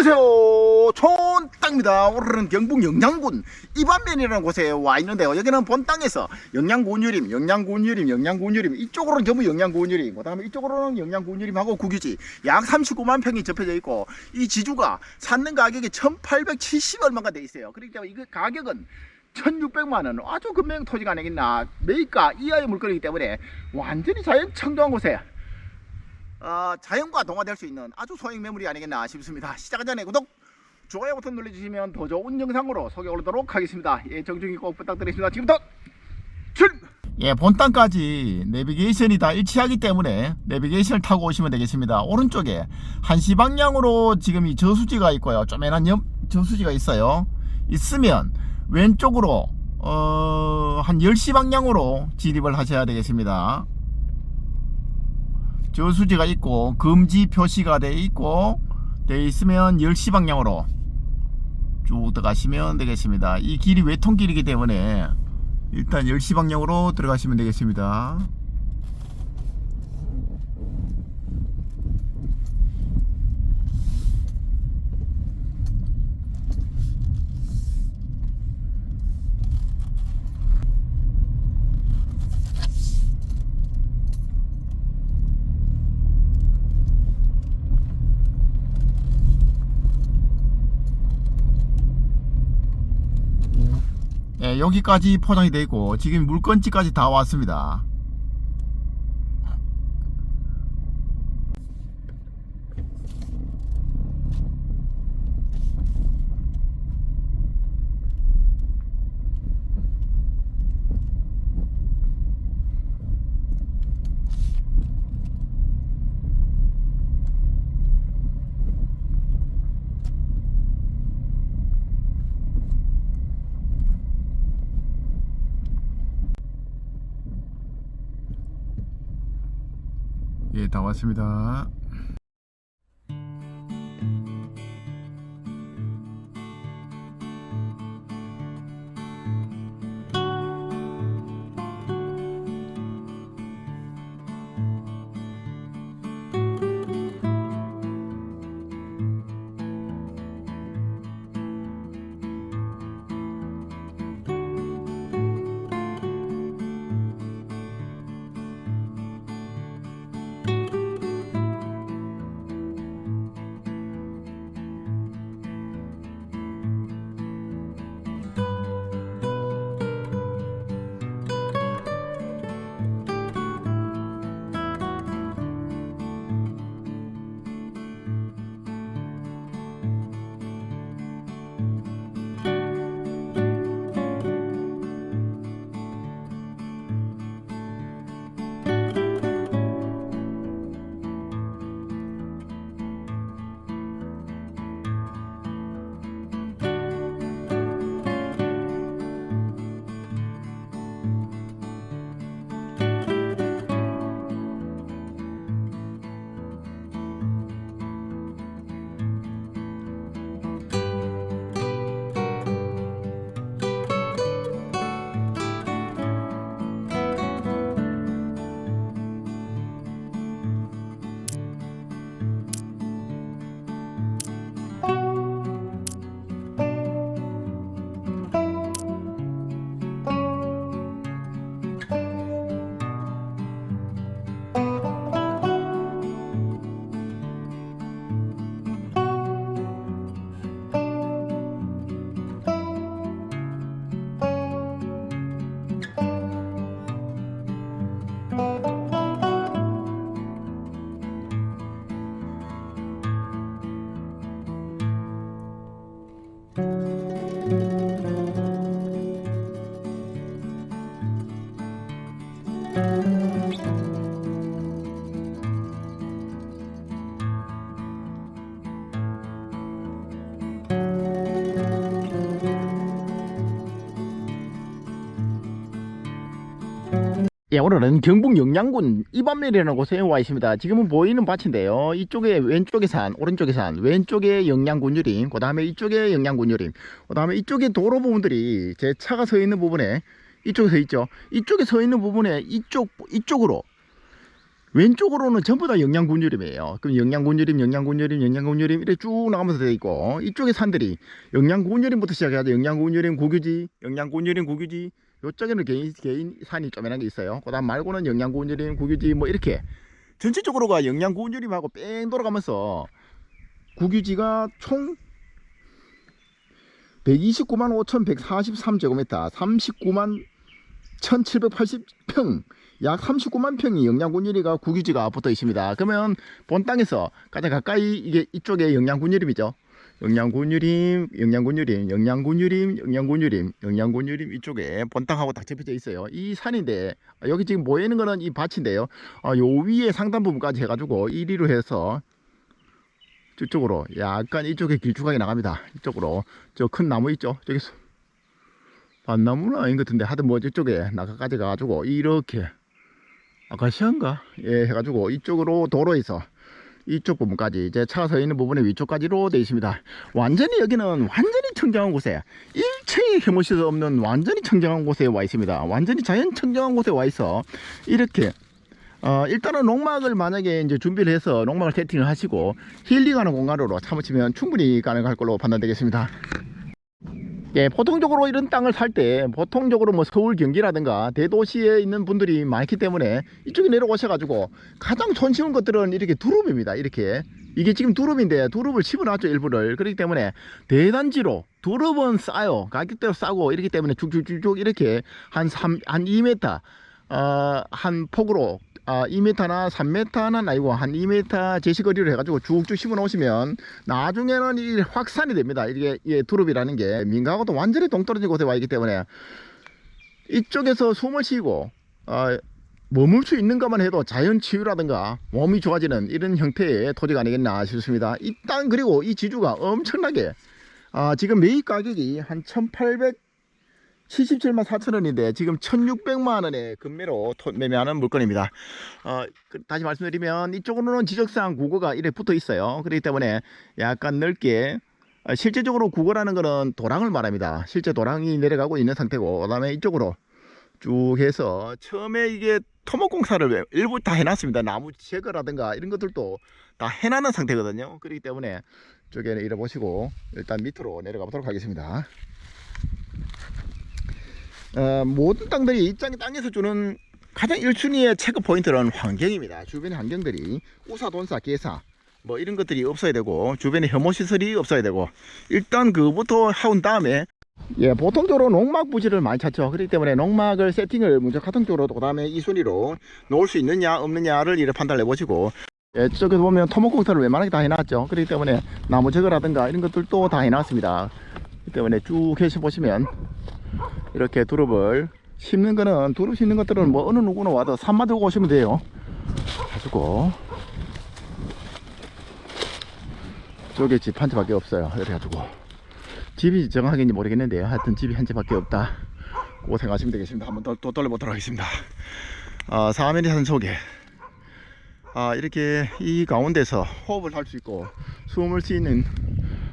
안녕하세요. 촌땅입니다. 오늘은 경북 영양군 이반면이라는 곳에 와 있는데요. 여기는 본 땅에서 영양군 유림 영양군 유림 영양군 유림. 이쪽으로는 전부 영양군 유림 그 다음에 이쪽으로는 영양군 유림하고 국유지. 약 39만 평이 접혀져 있고 이 지주가 샀는 가격이 1870 얼마가 돼 있어요. 그렇기 때문에 이거 가격은 1600만 원. 아주 금매형 토지가 아니겠나. 매입가 이하의 물건이기 때문에 완전히 자연 청정한 곳에 어, 자연과 동화될 수 있는 아주 소액 매물이 아니겠나 싶습니다. 시작 전에 구독, 좋아요 버튼 눌러주시면 더 좋은 영상으로 소개 올리도록 하겠습니다. 예, 정중히 꼭 부탁드리겠습니다. 지금부터 출! 예, 본 땅까지 내비게이션이 다 일치하기 때문에 내비게이션을 타고 오시면 되겠습니다. 오른쪽에 한시 방향으로 지금 이 저수지가 있고요. 쪼매난 옆 저수지가 있어요. 있으면 왼쪽으로 어, 한 10시 방향으로 진입을 하셔야 되겠습니다. 저수지가 있고 금지 표시가 돼 있고 돼 있으면 10시 방향으로 쭉 들어가시면 되겠습니다. 이 길이 외통길이기 때문에 일단 10시 방향으로 들어가시면 되겠습니다. 여기까지 포장이 되어 있고 지금 물건지까지 다 왔습니다. 다 왔습니다. 예, 오늘은 경북 영양군 이반면이라는 곳에 와 있습니다. 지금은 보이는 밭인데요. 이쪽에 왼쪽에 산, 오른쪽에 산, 왼쪽에 영양군 유림, 그 다음에 이쪽에 영양군 유림, 그 다음에 이쪽에 도로 부분들이 제 차가 서 있는 부분에 이쪽에 서 있죠. 이쪽에 서 있는 부분에 이쪽, 이쪽으로 왼쪽으로는 전부 다 영양군 유림이에요. 그럼 영양군 유림, 영양군 유림, 영양군 유림 이렇게 쭉 나가면서 되어 있고 이쪽에 산들이 영양군 유림부터 시작해서 영양군 유림, 구규지, 영양군 유림, 구규지 이쪽에는 개인 개인 산이 쪼매난 게 있어요. 그 다음 말고는 영양군유림, 구규지 뭐 이렇게 전체적으로가 영양군유림하고 뺑 돌아가면서 구규지가 총 129만 5,143제곱미터, 39만 1,780평, 약 39만 평이 영양군유리가 구규지가 붙어 있습니다. 그러면 본 땅에서 가장 가까이 이게 이쪽에 영양군유림이죠. 영양군유림, 영양군유림, 영양군유림, 영양군유림, 영양군유림 이쪽에 본 땅하고 딱 접혀져 있어요. 이 산인데 여기 지금 보이는 거는 이 밭인데요. 아, 요 위에 상단 부분까지 해가지고 1위로 해서 저쪽으로 약간 이쪽에 길쭉하게 나갑니다. 이쪽으로 저 큰 나무 있죠? 저기서 밭나무는 아닌 것 같은데 하여튼 뭐 저쪽에 나가까지 가가지고 이렇게 아카시아인가? 예 해가지고 이쪽으로 도로에서 이쪽 부분까지 이제 차가 서 있는 부분의 위쪽까지로 되어 있습니다. 완전히 여기는 완전히 청정한 곳에 1층이 해모실 수 없는 완전히 청정한 곳에 와 있습니다. 완전히 자연 청정한 곳에 와 있어 이렇게 어, 일단은 농막을 만약에 이제 준비를 해서 농막을 세팅을 하시고 힐링하는 공간으로 참으시면 충분히 가능할 걸로 판단되겠습니다. 예, 보통적으로 이런 땅을 살 때 보통적으로 뭐 서울 경기라든가 대도시에 있는 분들이 많기 때문에 이쪽에 내려오셔가지고 가장 손쉬운 것들은 이렇게 두릅입니다. 이렇게 이게 지금 두릅인데 두릅을 집어놨죠 일부를 그렇기 때문에 대단지로 두릅은 싸요 가격대로 싸고 이렇기 때문에 쭉쭉쭉쭉 이렇게 한 3, 한 2m 어, 한 폭으로 아, 2m나 3m는 아니고 한 2m 제시거리로 해가지고 쭉쭉 심어 놓으시면 나중에는 이 확산이 됩니다. 이게 예, 두릅이라는 게 민가하고도 완전히 동떨어진 곳에 와 있기 때문에 이쪽에서 숨을 쉬고 어, 머물 수 있는 것만 해도 자연 치유라든가 몸이 좋아지는 이런 형태의 토지가 아니겠나 싶습니다. 이 땅 그리고 이 지주가 엄청나게 아, 지금 매입 가격이 한 1800. 77만 4천 원인데 지금 1600만 원에 금매로 토- 매매하는 물건입니다. 어, 그- 다시 말씀드리면 이쪽으로는 지적상 국어가 이래 붙어 있어요. 그렇기 때문에 약간 넓게 어, 실제적으로 국어라는 거는 도랑을 말합니다. 실제 도랑이 내려가고 있는 상태고 그다음에 이쪽으로 쭉 해서 처음에 이게 토목 공사를 일부 다 해놨습니다. 나무 제거라든가 이런 것들도 다 해놨는 상태거든요. 그렇기 때문에 쪽에는 이래 보시고 일단 밑으로 내려가 보도록 하겠습니다. 어, 모든 땅들이 이 땅, 땅에서 주는 가장 1순위의 체크 포인트는 환경입니다. 주변의 환경들이 우사, 돈사, 개사 뭐 이런 것들이 없어야 되고 주변에 혐오 시설이 없어야 되고 일단 그부터 해온 다음에 예, 보통적으로 농막 부지를 많이 찾죠. 그렇기 때문에 농막을 세팅을 먼저 가동적으로 그 다음에 이 순위로 놓을 수 있느냐 없느냐를 이렇게 판단해 보시고 예, 저쪽에서 보면 토목공사를 웬만하게 다 해놨죠. 그렇기 때문에 나무 제거라든가 이런 것들도 다 해놨습니다. 그렇기 때문에 쭉 해서 보시면 이렇게 두릅을 심는 거는 두릅 심는 것들은 뭐 어느 누구나 와도 산만 들고 오시면 돼요. 가지고. 저게 집한 채밖에 없어요. 그래가지고. 집이 정확한지 모르겠는데요. 하여튼 집이 한 채밖에 없다. 고 생각하시면 되겠습니다. 한번 더, 또 돌려보도록 하겠습니다. 아, 사면이 산 속에. 아, 이렇게 이 가운데서 호흡을 할 수 있고 숨을 수 있는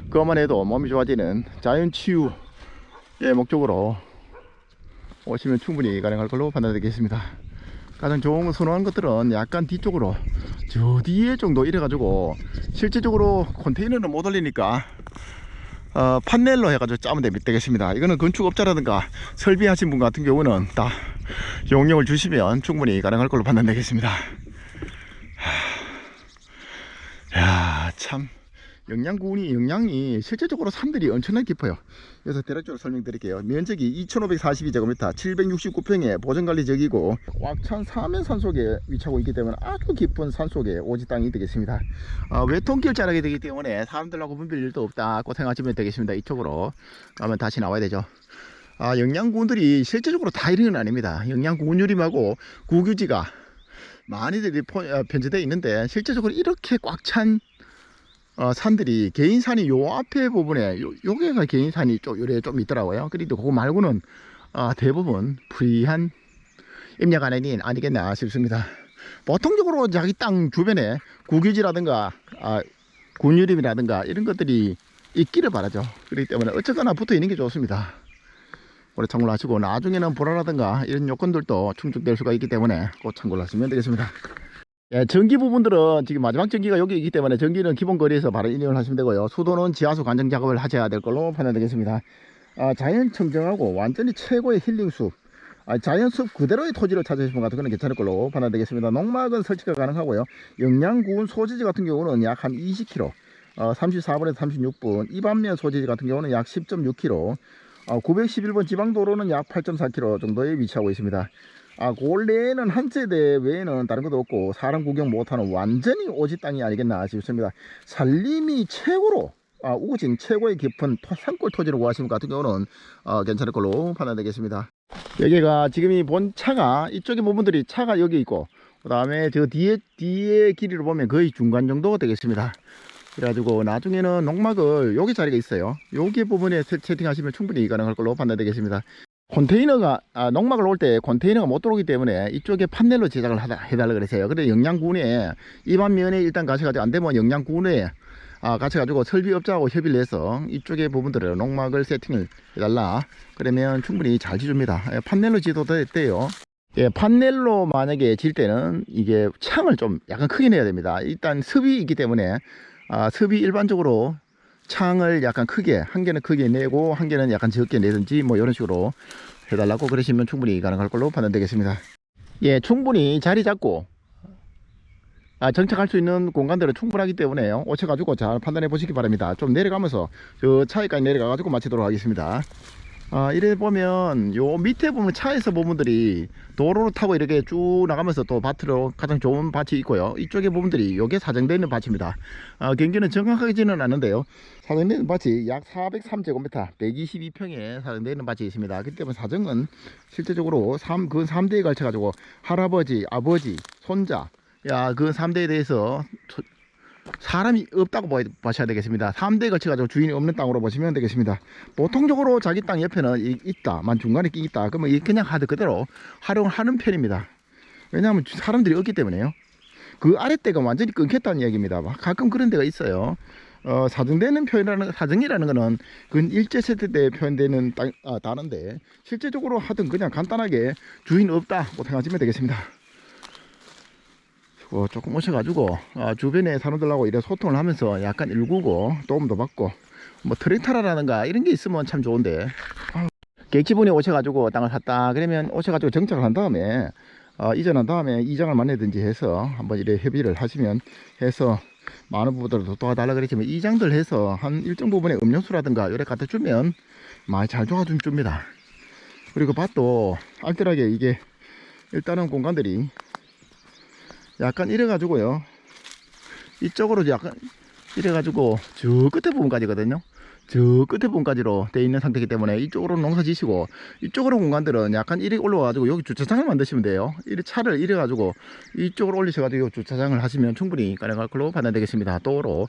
그것만 해도 몸이 좋아지는 자연 치유 예, 목적으로 오시면 충분히 가능할 걸로 판단되겠습니다. 가장 좋은 선호한 것들은 약간 뒤쪽으로 저 뒤에 정도 이래가지고 실제적으로 컨테이너는 못 올리니까 어, 판넬로 해가지고 짜면 됩- 되겠습니다. 이거는 건축업자라든가 설비하신 분 같은 경우는 다 용역을 주시면 충분히 가능할 걸로 판단되겠습니다. 하, 야, 참. 영양군이 영양이 실제적으로 산들이 엄청나게 깊어요. 그래서 대략적으로 설명드릴게요. 면적이 2,542제곱미터, 769평에 보전관리 적이고 꽉찬 사면 산속에 위치하고 있기 때문에 아주 깊은 산속에 오지 땅이 되겠습니다. 어, 외통길 자락이 되기 때문에 사람들하고 분별 일도 없다고 생각하시면 되겠습니다. 이쪽으로 가면 다시 나와야 되죠. 아, 영양군들이 실제적으로 다 이런 건 아닙니다. 영양군 유림하고 구규지가 많이들이 편제되어 있는데 실제적으로 이렇게 꽉찬 어, 산들이 개인산이 요 앞에 부분에 요, 요게가 개인산이 좀 요래 좀 있더라고요. 그리고 그거 말고는 아, 대부분 프리한 아니, 아니겠나 싶습니다. 보통적으로 자기 땅 주변에 구기지라든가 아, 군유림이라든가 이런 것들이 있기를 바라죠. 그렇기 때문에 어쨌거나 붙어 있는 게 좋습니다. 오래 참고를 하시고 나중에는 불화라든가 이런 요건들도 충족될 수가 있기 때문에 꼭 참고를 하시면 되겠습니다. 예, 전기 부분들은 지금 마지막 전기가 여기 있기 때문에 전기는 기본 거리에서 바로 인용을 하시면 되고요. 수도는 지하수 관정 작업을 하셔야 될 걸로 판단되겠습니다. 아, 자연 청정하고 완전히 최고의 힐링 숲. 아, 자연 숲 그대로의 토지를 찾으시는 분 같은 거는 괜찮을 걸로 판단되겠습니다. 농막은 설치가 가능하고요. 영양구운 소지지 같은 경우는 약 한 20km, 어, 34분에서 36분. 이 반면 소지지 같은 경우는 약 10.6km, 어, 911번 지방도로는 약 8.4km 정도에 위치하고 있습니다. 아, 골내에는 한 세대 외에는 다른 것도 없고 사람 구경 못하는 완전히 오지 땅이 아니겠나 싶습니다. 살림이 최고로 아, 우진 최고의 깊은 토, 산골 토지를 구하시는 것 같은 경우는 어, 괜찮을 걸로 판단되겠습니다. 여기가 지금 이 본 차가 이쪽에 부분들이 차가 여기 있고 그 다음에 저 뒤에 뒤에 길이를 보면 거의 중간 정도 되겠습니다. 그래가지고 나중에는 농막을 여기 자리가 있어요. 여기 부분에 세- 세팅하시면 충분히 가능할 걸로 판단되겠습니다. 컨테이너가 아, 농막을 올 때 컨테이너가 못 들어오기 때문에 이쪽에 판넬로 제작을 하다, 해달라 그랬어요. 근데 영양군에 이반면에 일단 가셔가지고 안 되면 영양군에 아, 가셔가지고 설비업자하고 협의를 해서 이쪽에 부분들을 농막을 세팅을 해달라. 그러면 충분히 잘 지줍니다. 예, 판넬로 지도 됐대요. 예, 판넬로 만약에 질 때는 이게 창을 좀 약간 크게 내야 됩니다. 일단 습이 있기 때문에 아, 습이 일반적으로 창을 약간 크게 한 개는 크게 내고 한 개는 약간 적게 내든지 뭐 이런 식으로 해달라고 그러시면 충분히 가능할 걸로 판단되겠습니다. 예, 충분히 자리 잡고 아, 정착할 수 있는 공간들은 충분하기 때문에 오셔가지고 잘 판단해 보시기 바랍니다. 좀 내려가면서 저 차에까지 내려가 가지고 마치도록 하겠습니다. 아, 이래 보면 요 밑에 보면 차에서 부분들이 도로를 타고 이렇게 쭉 나가면서 또 밭으로 가장 좋은 밭이 있고요. 이쪽에 부분들이 요게 사정되어 있는 밭입니다. 아, 경기는 정확하지는 않은데요. 사정되어 있는 밭이 약 403제곱미터, 122평에 사정되어 있는 밭이 있습니다. 그렇기 때문에 사정은 실제적으로 3, 그 3대에 걸쳐 가지고 할아버지, 아버지, 손자, 야, 그 3대에 대해서 초- 사람이 없다고 봐- 보셔야 되겠습니다. 3대에 걸쳐가지고 주인이 없는 땅으로 보시면 되겠습니다. 보통적으로 자기 땅 옆에는 이- 있다, 만 중간에 끼 있다. 그러면 이 그냥 하드 그대로 활용을 하는 편입니다. 왜냐하면 주- 사람들이 없기 때문에요. 그 아랫대가 완전히 끊겼다는 이야기입니다. 막 가끔 그런 데가 있어요. 어, 사정되는 표현이라는 사정이라는 거는 그 일제 세대 때 표현되는 땅, 아, 단어인데 실제적으로 하든 그냥 간단하게 주인 없다 고 생각하시면 되겠습니다. 어, 조금 오셔가지고 아, 주변에 사람들하고 이래 소통을 하면서 약간 일구고 도움도 받고 뭐 트랙터라든가 이런 게 있으면 참 좋은데. 아, 객지분에 오셔가지고 땅을 샀다 그러면 오셔가지고 정착을 한 다음에 어, 이전한 다음에 이장을 만나든지 해서 한번 이래 협의를 하시면 해서 많은 부분들도 도와달라 그랬지만 이장들 해서 한 일정 부분의 음료수라든가 이래 갖다 주면 많이 잘 도와준 줍니다. 그리고 밭도 알뜰하게 이게 일단은 공간들이 약간 이래가지고요. 이쪽으로 약간 이래가지고 저 끝에 부분까지거든요. 저 끝에 부분까지로 돼 있는 상태이기 때문에 이쪽으로 농사 지시고 이쪽으로 공간들은 약간 이렇게 올라와가지고 여기 주차장을 만드시면 돼요. 이래 차를 이래가지고 이쪽으로 올리셔가지고 주차장을 하시면 충분히 가능할 걸로 판단되겠습니다. 도로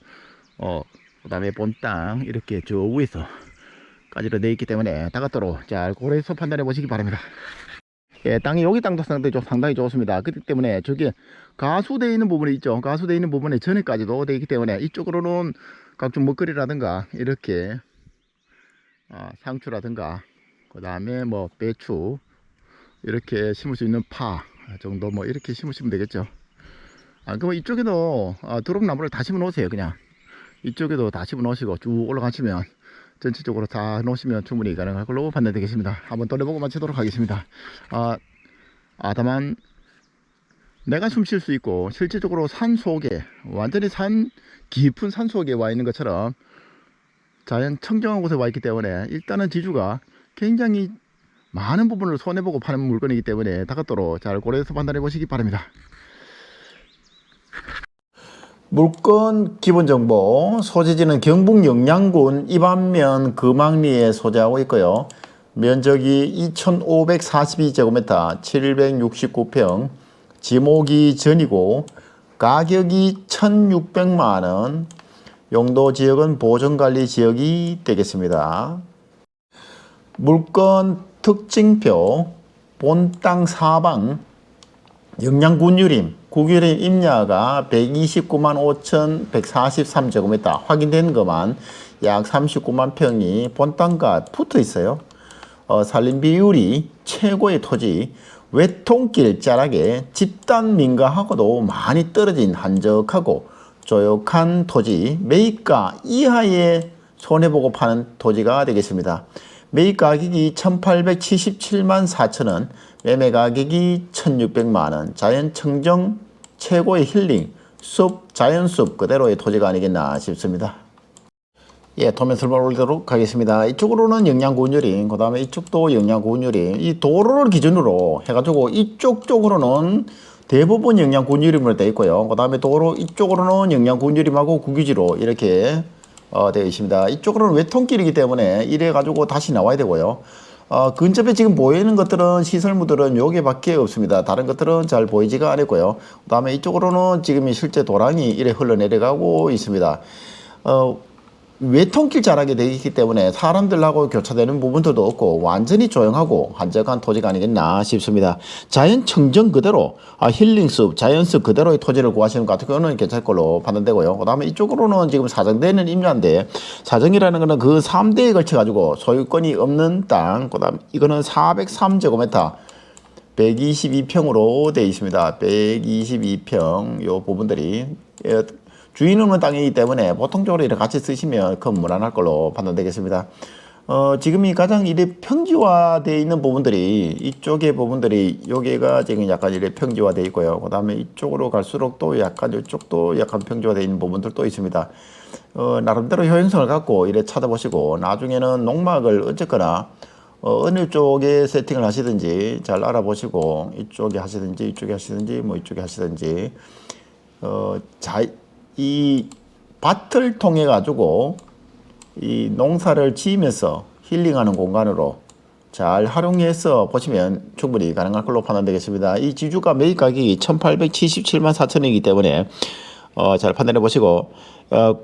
어 그 다음에 본 땅 이렇게 저 위에서 까지로 돼 있기 때문에 다가도록 잘 고려해서 판단해 보시기 바랍니다. 예, 땅이 여기 땅도 상당히, 좀 상당히 좋습니다. 그렇기 때문에 저기 가수되어 있는 부분이 있죠. 가수되어 있는 부분에 전에까지도 되어 있기 때문에 이쪽으로는 각종 먹거리라든가 이렇게 아, 상추라든가 그 다음에 뭐 배추 이렇게 심을 수 있는 파 정도 뭐 이렇게 심으시면 되겠죠. 아, 그러면 이쪽에도 아, 드롭나무를 다 심어 놓으세요. 그냥 이쪽에도 다 심어 놓으시고 쭉 올라가시면 전체적으로 다 놓으시면 충분히 가능할 걸로 판단되겠습니다. 한번 떠내보고 마치도록 하겠습니다. 아, 아 다만 내가 숨 쉴 수 있고 실질적으로 산 속에 완전히 산 깊은 산 속에 와 있는 것처럼 자연 청정한 곳에 와 있기 때문에 일단은 지주가 굉장히 많은 부분을 손해보고 파는 물건이기 때문에 다각도로 잘 고려해서 판단해 보시기 바랍니다. 물건 기본 정보 소재지는 경북 영양군 이반면 금왕리에 소재하고 있고요. 면적이 2,542제곱미터 769평 지목이 전이고 가격이 1,600만 원 용도 지역은 보존관리 지역이 되겠습니다. 물건 특징표 본땅 사방 영양군유림, 국유림 임야가 129만 5,143제곱미터 확인된 것만 약 39만 평이 본 땅과 붙어 있어요. 어, 산림 비율이 최고의 토지, 외통길 자락에 집단 민가하고도 많이 떨어진 한적하고 조역한 토지 매입가 이하의 손해보고 파는 토지가 되겠습니다. 매입 가격이 1877만 4천원, 매매 가격이 1600만원, 자연 청정 최고의 힐링, 숲, 자연숲 그대로의 토지가 아니겠나 싶습니다. 예, 도면 설명 올리도록 하겠습니다. 이쪽으로는 영양군율이, 그 다음에 이쪽도 영양군율이, 이 도로를 기준으로 해가지고 이쪽 쪽으로는 대부분 영양군율임으로 되어 있고요. 그 다음에 도로 이쪽으로는 영양군율임하고 국유지로 이렇게 어, 되어 있습니다. 이쪽으로는 외통길이기 때문에 이래가지고 다시 나와야 되고요. 어, 근접에 지금 보이는 것들은 시설물들은 요게 밖에 없습니다. 다른 것들은 잘 보이지가 않았고요. 그 다음에 이쪽으로는 지금 실제 도랑이 이래 흘러내려가고 있습니다. 어, 외통길 자락이 되어 있기 때문에 사람들하고 교차되는 부분들도 없고 완전히 조용하고 한적한 토지가 아니겠나 싶습니다. 자연 청정 그대로 아, 힐링숲, 자연숲 그대로의 토지를 구하시는 것 같은 경우는 괜찮을 걸로 판단되고요. 그 다음에 이쪽으로는 지금 사정되는 임야인데 사정이라는 거는 그 3대에 걸쳐 가지고 소유권이 없는 땅, 그 다음 이거는 403제곱미터 122평으로 되어 있습니다. 122평 요 부분들이 예, 주인 없는 땅이기 때문에 보통적으로 이렇게 같이 쓰시면 큰 무난할 걸로 판단되겠습니다. 어, 지금이 가장 이래 평지화되어 있는 부분들이 이쪽의 부분들이 여기가 지금 약간 이래 평지화되어 있고요. 그 다음에 이쪽으로 갈수록 또 약간 이쪽도 약간 평지화되어 있는 부분들도 있습니다. 어, 나름대로 효용성을 갖고 이래 찾아보시고 나중에는 농막을 어쨌거나 어, 어느 쪽에 세팅을 하시든지 잘 알아보시고 이쪽에 하시든지 이쪽에 하시든지 뭐 이쪽에 하시든지 어, 자, 이 밭을 통해 가지고 이 농사를 지으면서 힐링하는 공간으로 잘 활용해서 보시면 충분히 가능할 걸로 판단되겠습니다. 이 지주가 매입 가격이 1877만 4천원이기 때문에 어, 잘 판단해 보시고 어,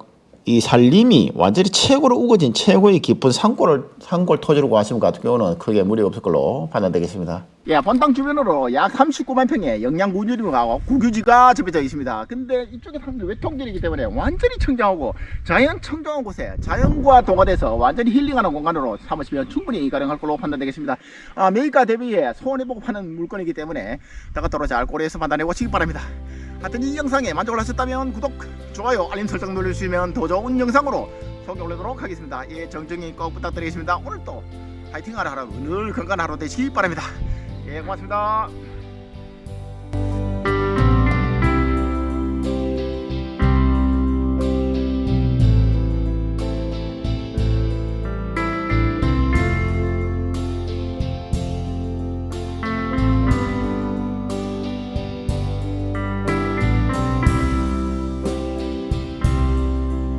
이 살림이 완전히 최고로 우거진 최고의 깊은 산골을 산골 토지로 구하시는 것 같은 경우는 크게 무리 없을 걸로 판단되겠습니다. 예, 본땅 주변으로 약 39만 평의 영양군유림하고 국유지가 접해져 있습니다. 근데 이쪽에 사람들 외통길이기 때문에 완전히 청정하고 자연 청정한 곳에 자연과 동화돼서 완전히 힐링하는 공간으로 삼으시면 충분히 가능할 걸로 판단되겠습니다. 아, 매입가 대비에 손해보고 파는 물건이기 때문에 잘 고려해서 판단해 보시기 바랍니다. 하여튼 이 영상에 만족을 하셨다면 구독, 좋아요, 알림 설정 눌러주시면 더 좋은 영상으로 소개 올리도록 하겠습니다. 예, 정정히 꼭 부탁드리겠습니다. 오늘도 파이팅하라 하루 늘 건강한 하루 되시기 바랍니다. 예, 고맙습니다.